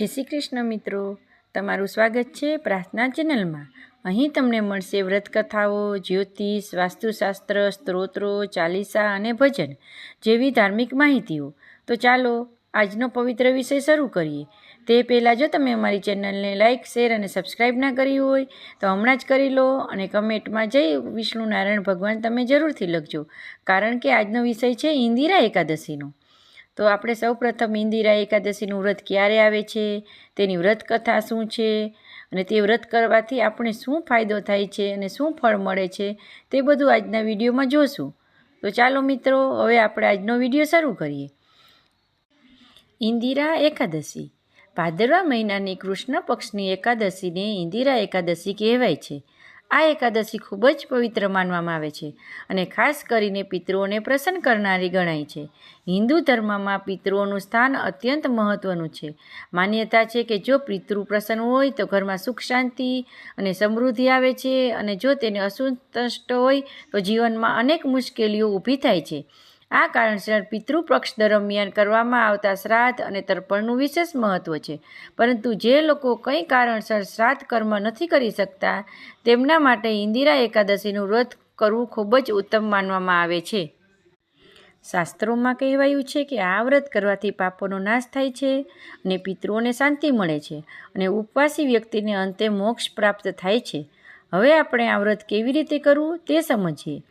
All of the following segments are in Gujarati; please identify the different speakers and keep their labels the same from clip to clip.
Speaker 1: જય શ્રી કૃષ્ણ મિત્રો. તમારું સ્વાગત છે પ્રાર્થના ચેનલમાં. અહીં તમને મળશે વ્રતકથાઓ, જ્યોતિષ, વાસ્તુશાસ્ત્ર, સ્ત્રોત્રો, ચાલીસા અને ભજન જેવી ધાર્મિક માહિતીઓ. તો ચાલો, આજનો પવિત્ર વિષય શરૂ કરીએ. તે પહેલાં જો તમે અમારી ચેનલને લાઇક શેર અને સબસ્ક્રાઈબ ના કરી હોય, તો હમણાં જ કરી લો અને કમેન્ટમાં જય વિષ્ણુ નારાયણ ભગવાન તમે જરૂરથી લખજો. કારણ કે આજનો વિષય છે ઇન્દિરા એકાદશીનો. તો આપણે સૌપ્રથમ ઇન્દિરા એકાદશીનું વ્રત ક્યારે આવે છે? તેની વ્રત કથા શું છે? અને તે વ્રત કરવાથી આપણે શું ફાયદો થાય છે અને શું ફળ મળે છે તે બધું આજના વિડીયોમાં જોશું. તો ચાલો મિત્રો, હવે આપણે આજનો વીડિયો શરૂ કરીએ. ઇન્દિરા એકાદશી. ભાદરવા મહિનાની કૃષ્ણ પક્ષની એકાદશીને ઇન્દિરા એકાદશી કહેવાય છે. આ એકાદશી ખૂબ જ પવિત્ર માનવામાં આવે છે અને ખાસ કરીને પિતૃઓને પ્રસન્ન કરનારી ગણાય છે. હિન્દુ ધર્મમાં પિતૃઓનું સ્થાન અત્યંત મહત્ત્વનું છે. માન્યતા છે કે જો પિતૃ પ્રસન્ન હોય તો ઘરમાં સુખ, શાંતિ અને સમૃદ્ધિ આવે છે અને જો તેને અસંતુષ્ટ હોય તો જીવનમાં અનેક મુશ્કેલીઓ ઊભી થાય છે. આ કારણસર પિતૃપક્ષ દરમિયાન કરવામાં આવતા શ્રાદ્ધ અને તર્પણનું વિશેષ મહત્ત્વ છે. પરંતુ જે લોકો કંઈ કારણસર શ્રાદ્ધ કર્મ નથી કરી શકતા, તેમના માટે ઇન્દિરા એકાદશીનું વ્રત કરવું ખૂબ જ ઉત્તમ માનવામાં આવે છે. શાસ્ત્રોમાં કહેવાયું છે કે આ વ્રત કરવાથી પાપોનો નાશ થાય છે અને પિતૃઓને શાંતિ મળે છે અને ઉપવાસી વ્યક્તિને અંતે મોક્ષ પ્રાપ્ત થાય છે. હવે આપણે આ વ્રત કેવી રીતે કરવું તે સમજીએ.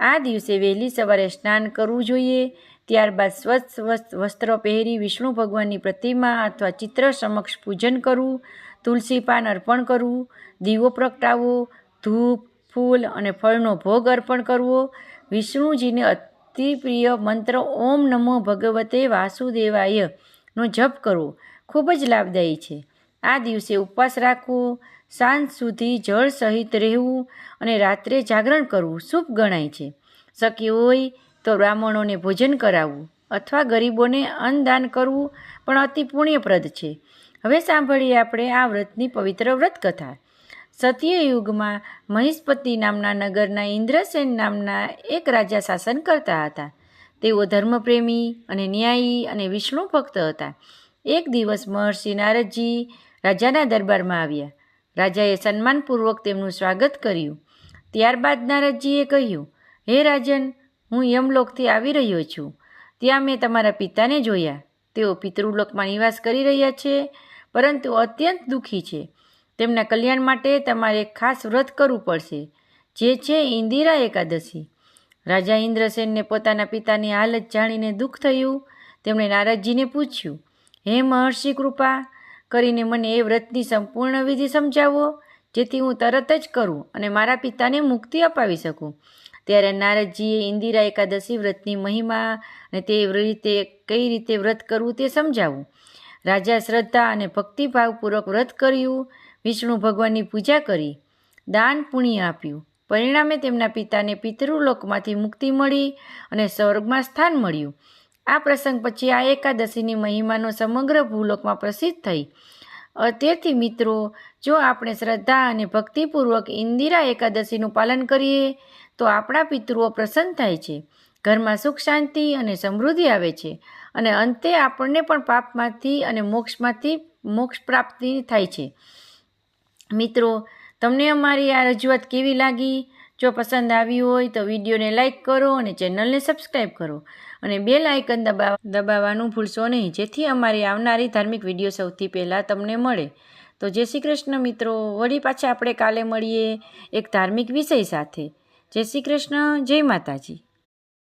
Speaker 1: આ દિવસે વહેલી સવારે સ્નાન કરવું જોઈએ. ત્યારબાદ સ્વચ્છ વસ્ત્રો પહેરી વિષ્ણુ ભગવાનની પ્રતિમા અથવા ચિત્ર સમક્ષ પૂજન કરવું, તુલસી પાન અર્પણ કરવું, દીવો પ્રગટાવવો, ધૂપ, ફૂલ અને ફળનો ભોગ અર્પણ કરવો. વિષ્ણુજીને અતિ પ્રિય મંત્ર ઓમ નમો ભગવતે વાસુદેવાય નો જપ કરવો ખૂબ જ લાભદાયી છે. આ દિવસે ઉપવાસ રાખવો સાંજ સુધી જળ સહિત રહેવું અને રાત્રે જાગરણ કરવું શુભ ગણાય છે. શક્ય હોય તો બ્રાહ્મણોને ભોજન કરાવવું અથવા ગરીબોને અન્નદાન કરવું પણ અતિ પુણ્યપ્રદ છે. હવે સાંભળીએ આપણે આ વ્રતની પવિત્ર વ્રત કથા સત્યયુગમાં મહિષ્પતિ નામના નગરના ઇન્દ્રસેન નામના એક રાજા શાસન કરતા હતા. તેઓ ધર્મપ્રેમી અને ન્યાયી અને વિષ્ણુ ભક્ત હતા. એક દિવસ મહર્ષિ નારદજી રાજાના દરબારમાં આવ્યા. રાજાએ સન્માનપૂર્વક તેમનું સ્વાગત કર્યું. ત્યારબાદ નારદજીએ કહ્યું, હે રાજન, હું યમલોકથી આવી રહ્યો છું. ત્યાં મેં તમારા પિતાને જોયા. તેઓ પિતૃલોકમાં નિવાસ કરી રહ્યા છે, પરંતુ અત્યંત દુઃખી છે. તેમના કલ્યાણ માટે તમારે ખાસ વ્રત કરવું પડશે, જે છે ઇન્દિરા એકાદશી. રાજા ઇન્દ્રસેનને પોતાના પિતાની હાલત જાણીને દુઃખ થયું. તેમણે નારદજીને પૂછ્યું, હે મહર્ષિ કૃપા કરીને મને એ વ્રતની સંપૂર્ણ વિધિ સમજાવો, જેથી હું તરત જ કરું અને મારા પિતાને મુક્તિ અપાવી શકું. ત્યારે નારદજીએ ઇન્દિરા એકાદશી વ્રતની મહિમા અને તે રીતે કઈ રીતે વ્રત કરવું તે સમજાવું. રાજા શ્રદ્ધા અને ભક્તિભાવપૂર્વક વ્રત કર્યું, વિષ્ણુ ભગવાનની પૂજા કરી, દાન પુણ્ય આપ્યું. પરિણામે તેમના પિતાને પિતૃલોકમાંથી મુક્તિ મળી અને સ્વર્ગમાં સ્થાન મળ્યું. આ પ્રસંગ પછી આ એકાદશીની મહિમાનો સમગ્ર ભૂલોકમાં પ્રસિદ્ધ થઈ. તેથી મિત્રો, જો આપણે શ્રદ્ધા અને ભક્તિપૂર્વક ઇન્દિરા એકાદશીનું પાલન કરીએ, તો આપણા પિતૃઓ પ્રસન્ન થાય છે. ઘરમાં સુખ, શાંતિ અને સમૃદ્ધિ આવે છે અને અંતે આપણને પણ પાપમાંથી અને મોક્ષમાંથી મોક્ષ પ્રાપ્તિ થાય છે. મિત્રો, તમને અમારી આ રજૂઆત કેવી લાગી? જો પસંદ આવી હોય તો વિડીયોને લાઇક કરો અને ચેનલને સબસ્ક્રાઈબ કરો. અને બે લાઇકન દબાવ, દબાવવાનું ભૂલશો નહીં. જેથી અમારી આવનારી ધાર્મિક વીડિયો સૌથી પહેલાં તમને મળે. તો જય શ્રી કૃષ્ણ મિત્રો. વળી પાછા આપણે કાલે મળીએ એક ધાર્મિક વિષય સાથે. જય શ્રી કૃષ્ણ. જય માતાજી.